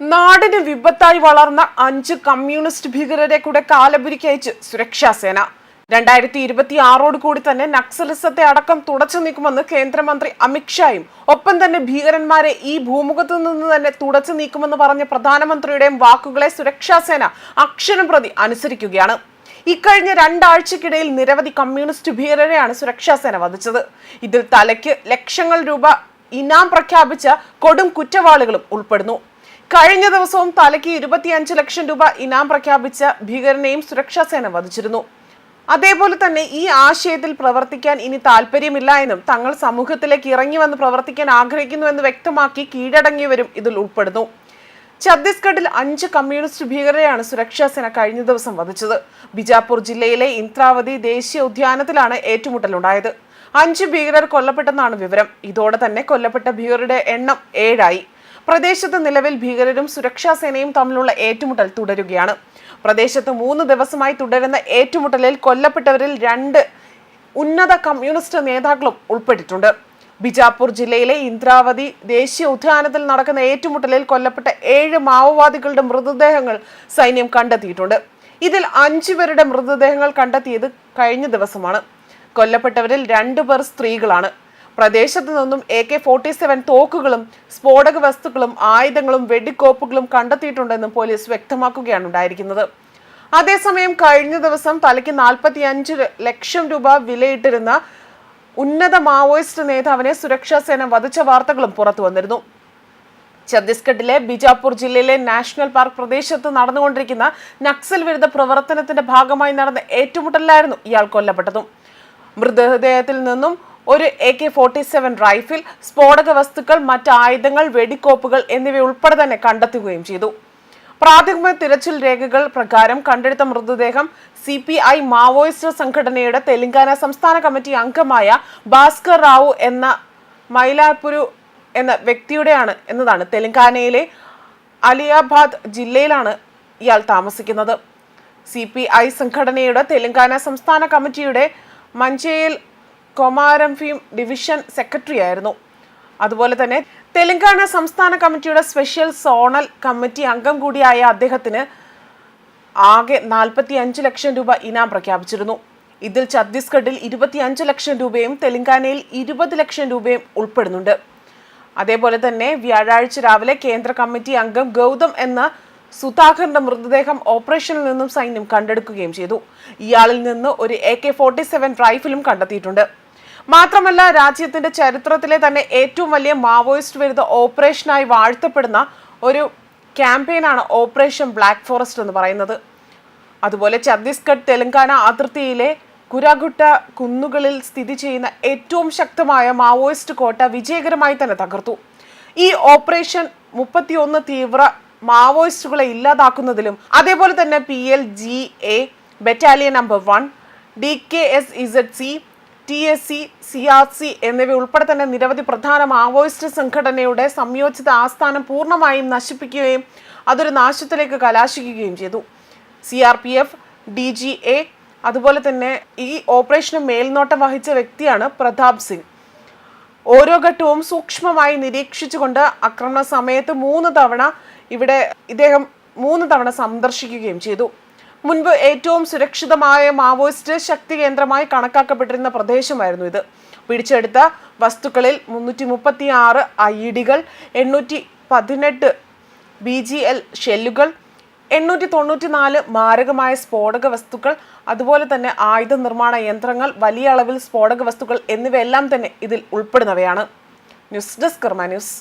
നാടിന് വിപത്തായി വളർന്ന അഞ്ച് കമ്മ്യൂണിസ്റ്റ് ഭീകരരെ കൂടെ കാലപുരിക്കയച്ച് സുരക്ഷാ സേന. രണ്ടായിരത്തി ഇരുപത്തി ആറോട് കൂടി തന്നെ നക്സലിസത്തെ അടക്കം തുടച്ചു നീക്കുമെന്ന് കേന്ദ്രമന്ത്രി അമിത്ഷായും ഒപ്പം തന്നെ ഭീകരന്മാരെ ഈ ഭൂമുഖത്തു നിന്ന് തന്നെ തുടച്ചു നീക്കുമെന്ന് പറഞ്ഞ പ്രധാനമന്ത്രിയുടെയും വാക്കുകളെ സുരക്ഷാ സേന അക്ഷരം പ്രതി അനുസരിക്കുകയാണ്. ഇക്കഴിഞ്ഞ രണ്ടാഴ്ചക്കിടയിൽ നിരവധി കമ്മ്യൂണിസ്റ്റ് ഭീകരരെയാണ് സുരക്ഷാ സേന വധിച്ചത്. ഇതിൽ തലയ്ക്ക് ലക്ഷങ്ങൾ രൂപ ഇനാം പ്രഖ്യാപിച്ച കൊടും കുറ്റവാളികളും ഉൾപ്പെടുന്നു. കഴിഞ്ഞ ദിവസവും തലയ്ക്ക് ഇരുപത്തിയഞ്ച് ലക്ഷം രൂപ ഇനാം പ്രഖ്യാപിച്ച ഭീകരനെയും സുരക്ഷാ സേന വധിച്ചിരുന്നു. അതേപോലെ തന്നെ ഈ ആശയത്തിൽ പ്രവർത്തിക്കാൻ ഇനി താല്പര്യമില്ല എന്നും തങ്ങൾ സമൂഹത്തിലേക്ക് ഇറങ്ങി വന്ന് പ്രവർത്തിക്കാൻ ആഗ്രഹിക്കുന്നുവെന്ന് വ്യക്തമാക്കി കീഴടങ്ങിയവരും ഇതിൽ ഉൾപ്പെടുന്നു. ഛത്തീസ്ഗഡിൽ അഞ്ച് കമ്മ്യൂണിസ്റ്റ് ഭീകരരെയാണ് സുരക്ഷാ സേന കഴിഞ്ഞ ദിവസം വധിച്ചത്. ബിജാപൂർ ജില്ലയിലെ ഇന്ദ്രാവതി ദേശീയ ഉദ്യാനത്തിലാണ് ഏറ്റുമുട്ടലുണ്ടായത്. അഞ്ച് ഭീകരർ കൊല്ലപ്പെട്ടെന്നാണ് വിവരം. ഇതോടെ തന്നെ കൊല്ലപ്പെട്ട ഭീകരരുടെ എണ്ണം ഏഴായി. പ്രദേശത്ത് നിലവിൽ ഭീകരരും സുരക്ഷാ സേനയും തമ്മിലുള്ള ഏറ്റുമുട്ടൽ തുടരുകയാണ്. പ്രദേശത്ത് മൂന്ന് ദിവസമായി തുടരുന്ന ഏറ്റുമുട്ടലിൽ കൊല്ലപ്പെട്ടവരിൽ രണ്ട് ഉന്നത കമ്മ്യൂണിസ്റ്റ് നേതാക്കളും ഉൾപ്പെട്ടിട്ടുണ്ട്. ബിജാപൂർ ജില്ലയിലെ ഇന്ദ്രാവതി ദേശീയ ഉദ്യാനത്തിൽ നടക്കുന്ന ഏറ്റുമുട്ടലിൽ കൊല്ലപ്പെട്ട ഏഴ് മാവോവാദികളുടെ മൃതദേഹങ്ങൾ സൈന്യം കണ്ടെത്തിയിട്ടുണ്ട്. ഇതിൽ അഞ്ചു പേരുടെ മൃതദേഹങ്ങൾ കണ്ടെത്തിയത് കഴിഞ്ഞ ദിവസമാണ്. കൊല്ലപ്പെട്ടവരിൽ രണ്ടു പേർ സ്ത്രീകളാണ്. പ്രദേശത്തു നിന്നും എ കെ ഫോർട്ടി സെവൻ തോക്കുകളും സ്ഫോടക വസ്തുക്കളും ആയുധങ്ങളും വെടിക്കോപ്പുകളും കണ്ടെത്തിയിട്ടുണ്ടെന്നും പോലീസ് വ്യക്തമാക്കുകയാണ് ഉണ്ടായിരിക്കുന്നത്. അതേസമയം കഴിഞ്ഞ ദിവസം തലയ്ക്ക് നാൽപ്പത്തി അഞ്ച് ലക്ഷം രൂപ വിലയിട്ടിരുന്ന ഉന്നത മാവോയിസ്റ്റ് നേതാവിനെ സുരക്ഷാ സേന വധിച്ച വാർത്തകളും പുറത്തു വന്നിരുന്നു. ഛത്തീസ്ഗഡിലെ ബിജാപൂർ ജില്ലയിലെ നാഷണൽ പാർക്ക് പ്രദേശത്ത് നടന്നുകൊണ്ടിരിക്കുന്ന നക്സൽ വിരുദ്ധ പ്രവർത്തനത്തിന്റെ ഭാഗമായി നടന്ന ഏറ്റുമുട്ടലിലായിരുന്നു ഇയാൾ കൊല്ലപ്പെട്ടതും. മൃതദേഹത്തിൽ നിന്നും ഒരു A K forty seven rifle സ്ഫോടക വസ്തുക്കൾ മറ്റ് ആയുധങ്ങൾ വെടിക്കോപ്പുകൾ എന്നിവ ഉൾപ്പെടെ തന്നെ കണ്ടെത്തുകയും ചെയ്തു. പ്രാഥമിക തിരച്ചിൽ രേഖകൾ പ്രകാരം കണ്ടെടുത്ത മൃതദേഹം സി പി ഐ മാവോയിസ്റ്റ് സംഘടനയുടെ തെലങ്കാന സംസ്ഥാന കമ്മിറ്റി അംഗമായ ഭാസ്കർ റാവു എന്ന മൈലാപുരു എന്ന വ്യക്തിയുടെയാണ് എന്നതാണ് തെലങ്കാനയിലെ അലിയാബാദ് ജില്ലയിലാണ് ഇയാൾ താമസിക്കുന്നത്. സി പി ഐ സംഘടനയുടെ തെലങ്കാന സംസ്ഥാന കമ്മിറ്റിയുടെ മഞ്ചേയിൽ കൊമാരംഫീം ഡിവിഷൻ സെക്രട്ടറി ആയിരുന്നു. അതുപോലെ തന്നെ തെലങ്കാന സംസ്ഥാന കമ്മിറ്റിയുടെ സ്പെഷ്യൽ സോണൽ കമ്മിറ്റി അംഗം കൂടിയായ അദ്ദേഹത്തിന് ആകെ നാൽപ്പത്തി അഞ്ച് ലക്ഷം രൂപ ഇനാം പ്രഖ്യാപിച്ചിരുന്നു. ഇതിൽ ഛത്തീസ്ഗഡിൽ ഇരുപത്തിയഞ്ച് ലക്ഷം രൂപയും തെലങ്കാനയിൽ ഇരുപത് ലക്ഷം രൂപയും ഉൾപ്പെടുന്നുണ്ട്. അതേപോലെ തന്നെ വ്യാഴാഴ്ച രാവിലെ കേന്ദ്ര കമ്മിറ്റി അംഗം ഗൗതം എന്ന സുധാകറിന്റെ മൃതദേഹം ഓപ്പറേഷനിൽ നിന്നും സൈന്യം കണ്ടെടുക്കുകയും ചെയ്തു. ഇയാളിൽ നിന്ന് ഒരു എ കെ ഫോർട്ടി സെവൻ റൈഫിലും കണ്ടെത്തിയിട്ടുണ്ട്. മാത്രമല്ല രാജ്യത്തിന്റെ ചരിത്രത്തിലെ തന്നെ ഏറ്റവും വലിയ മാവോയിസ്റ്റ് വിരുദ്ധ ഓപ്പറേഷനായി വാഴ്ത്തപ്പെടുന്ന ഒരു ക്യാമ്പയിനാണ് ഓപ്പറേഷൻ ബ്ലാക്ക് ഫോറസ്റ്റ് എന്ന് പറയുന്നത്. അതുപോലെ ഛത്തീസ്ഗഡ് തെലങ്കാന അതിർത്തിയിലെ കുരാഗുട്ട കുന്നുകളിൽ സ്ഥിതി ചെയ്യുന്ന ഏറ്റവും ശക്തമായ മാവോയിസ്റ്റ് കോട്ട വിജയകരമായി തന്നെ തകർത്തു. ഈ ഓപ്പറേഷൻ മുപ്പത്തിയൊന്ന് തീവ്ര മാവോയിസ്റ്റുകളെ ഇല്ലാതാക്കുന്നതിലും അതേപോലെ തന്നെ P L G A battalion number one D K S Z C T S C C R C എന്നിവ ഉൾപ്പെടെ തന്നെ നിരവധി പ്രധാന മാവോയിസ്റ്റ് സംഘടനയുടെ സംയോജിത ആസ്ഥാനം പൂർണമായും നശിപ്പിക്കുകയും അതൊരു നാശത്തിലേക്ക് കലാശിക്കുകയും ചെയ്തു. C R P F D G A അതുപോലെ തന്നെ ഈ ഓപ്പറേഷന് മേൽനോട്ടം വഹിച്ച വ്യക്തിയാണ് പ്രതാപ് സിംഗ്. ഓരോ ഘട്ടവും സൂക്ഷ്മമായി നിരീക്ഷിച്ചുകൊണ്ട് ആക്രമണ സമയത്ത് മൂന്ന് തവണ ഇവിടെ ഇദ്ദേഹം മൂന്ന് തവണ സന്ദർശിക്കുകയും ചെയ്തു. മുൻപ് ഏറ്റവും സുരക്ഷിതമായ മാവോയിസ്റ്റ് ശക്തി കേന്ദ്രമായി കണക്കാക്കപ്പെട്ടിരുന്ന പ്രദേശമായിരുന്നു ഇത്. പിടിച്ചെടുത്ത വസ്തുക്കളിൽ മുന്നൂറ്റി മുപ്പത്തി ആറ് ഐ ഡികൾ എണ്ണൂറ്റി പതിനെട്ട് ബി ജി എൽ ഷെല്ലുകൾ എണ്ണൂറ്റി തൊണ്ണൂറ്റി നാല് മാരകമായ സ്ഫോടക വസ്തുക്കൾ അതുപോലെ തന്നെ ആയുധ നിർമ്മാണ യന്ത്രങ്ങൾ വലിയ അളവിൽ സ്ഫോടക വസ്തുക്കൾ എന്നിവയെല്ലാം തന്നെ ഇതിൽ ഉൾപ്പെടുന്നവയാണ്. News desk Karma news.